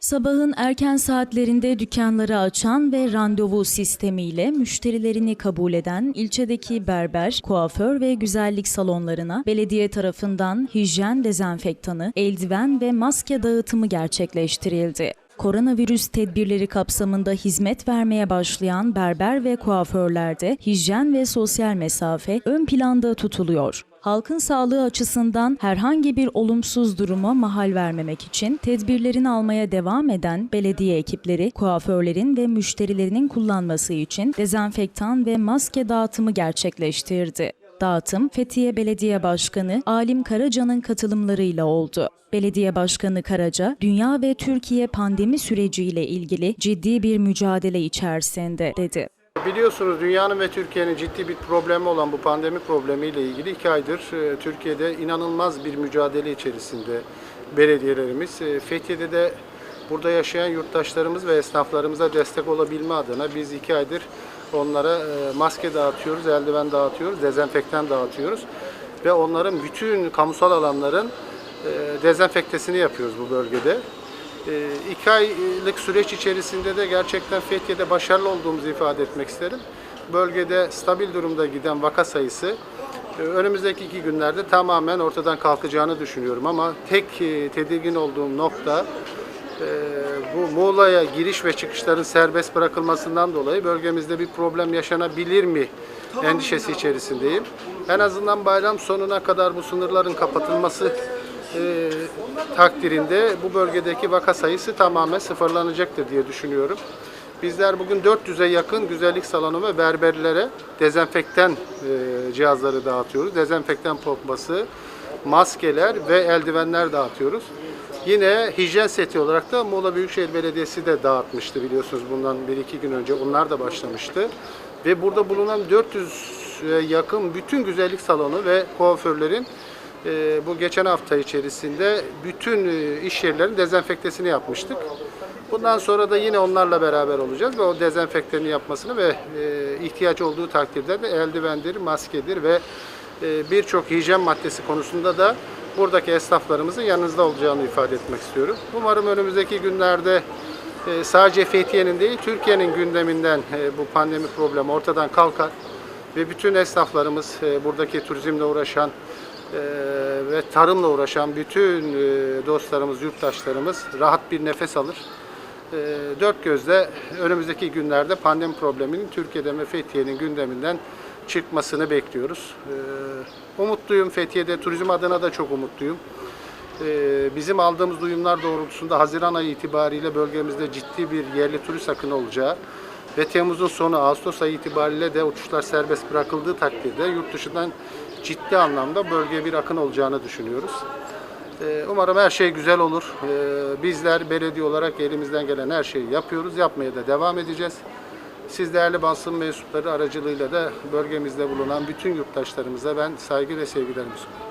Sabahın erken saatlerinde dükkanları açan ve randevu sistemiyle müşterilerini kabul eden ilçedeki berber, kuaför ve güzellik salonlarına belediye tarafından hijyen dezenfektanı, eldiven ve maske dağıtımı gerçekleştirildi. Koronavirüs tedbirleri kapsamında hizmet vermeye başlayan berber ve kuaförlerde hijyen ve sosyal mesafe ön planda tutuluyor. Halkın sağlığı açısından herhangi bir olumsuz duruma mahal vermemek için tedbirlerini almaya devam eden belediye ekipleri, kuaförlerin ve müşterilerinin kullanması için dezenfektan ve maske dağıtımı gerçekleştirdi. Dağıtım Fethiye Belediye Başkanı Alim Karaca'nın katılımlarıyla oldu. Belediye Başkanı Karaca, dünya ve Türkiye pandemi süreciyle ilgili ciddi bir mücadele içerisinde dedi. Biliyorsunuz dünyanın ve Türkiye'nin ciddi bir problemi olan bu pandemi problemiyle ilgili iki aydır e, Türkiye'de inanılmaz bir mücadele içerisinde belediyelerimiz. E, Fethiye'de de burada yaşayan yurttaşlarımız ve esnaflarımıza destek olabilme adına biz iki aydır onlara e, maske dağıtıyoruz, eldiven dağıtıyoruz, dezenfektan dağıtıyoruz. Ve onların bütün kamusal alanların e, dezenfektesini yapıyoruz bu bölgede. E, iki aylık süreç içerisinde de gerçekten Fethiye'de başarılı olduğumuzu ifade etmek isterim. Bölgede stabil durumda giden vaka sayısı önümüzdeki iki günlerde tamamen ortadan kalkacağını düşünüyorum. Ama tek tedirgin olduğum nokta bu Muğla'ya giriş ve çıkışların serbest bırakılmasından dolayı bölgemizde bir problem yaşanabilir mi endişesi içerisindeyim. En azından bayram sonuna kadar bu sınırların kapatılması e, takdirinde bu bölgedeki vaka sayısı tamamen sıfırlanacaktır diye düşünüyorum. Bizler bugün 400'e yakın güzellik salonu ve berberlere dezenfektan e, cihazları dağıtıyoruz. Dezenfektan pompası, maskeler ve eldivenler dağıtıyoruz. Yine hijyen seti olarak da Muğla Büyükşehir Belediyesi de dağıtmıştı biliyorsunuz bundan 1-2 gün önce. Onlar da başlamıştı. Ve burada bulunan 400'e yakın bütün güzellik salonu ve kuaförlerin e, bu geçen hafta içerisinde bütün e, iş yerlerin dezenfektesini yapmıştık. Bundan sonra da yine onlarla beraber olacağız ve o dezenfektanı yapmasını ve e, ihtiyaç olduğu takdirde de eldivendir, maskedir ve e, birçok hijyen maddesi konusunda da buradaki esnaflarımızın yanınızda olacağını ifade etmek istiyorum. Umarım önümüzdeki günlerde e, sadece Fethiye'nin değil Türkiye'nin gündeminden e, bu pandemi problemi ortadan kalkar ve bütün esnaflarımız e, buradaki turizmle uğraşan ve tarımla uğraşan bütün dostlarımız, yurttaşlarımız rahat bir nefes alır. Dört gözle önümüzdeki günlerde pandemi probleminin Türkiye'de ve Fethiye'nin gündeminden çıkmasını bekliyoruz. E, Umutluyum Fethiye'de turizm adına da çok umutluyum. E, Bizim aldığımız duyumlar doğrultusunda Haziran ayı itibariyle bölgemizde ciddi bir yerli turist akını olacağı ve Temmuz'un sonu Ağustos ayı itibariyle de uçuşlar serbest bırakıldığı takdirde yurt dışından ciddi anlamda bölgeye bir akın olacağını düşünüyoruz. Ee, Umarım her şey güzel olur. Bizler belediye olarak elimizden gelen her şeyi yapıyoruz. Yapmaya da devam edeceğiz. Siz değerli basın mensupları aracılığıyla da bölgemizde bulunan bütün yurttaşlarımıza ben saygı ve sevgilerimi sunuyorum.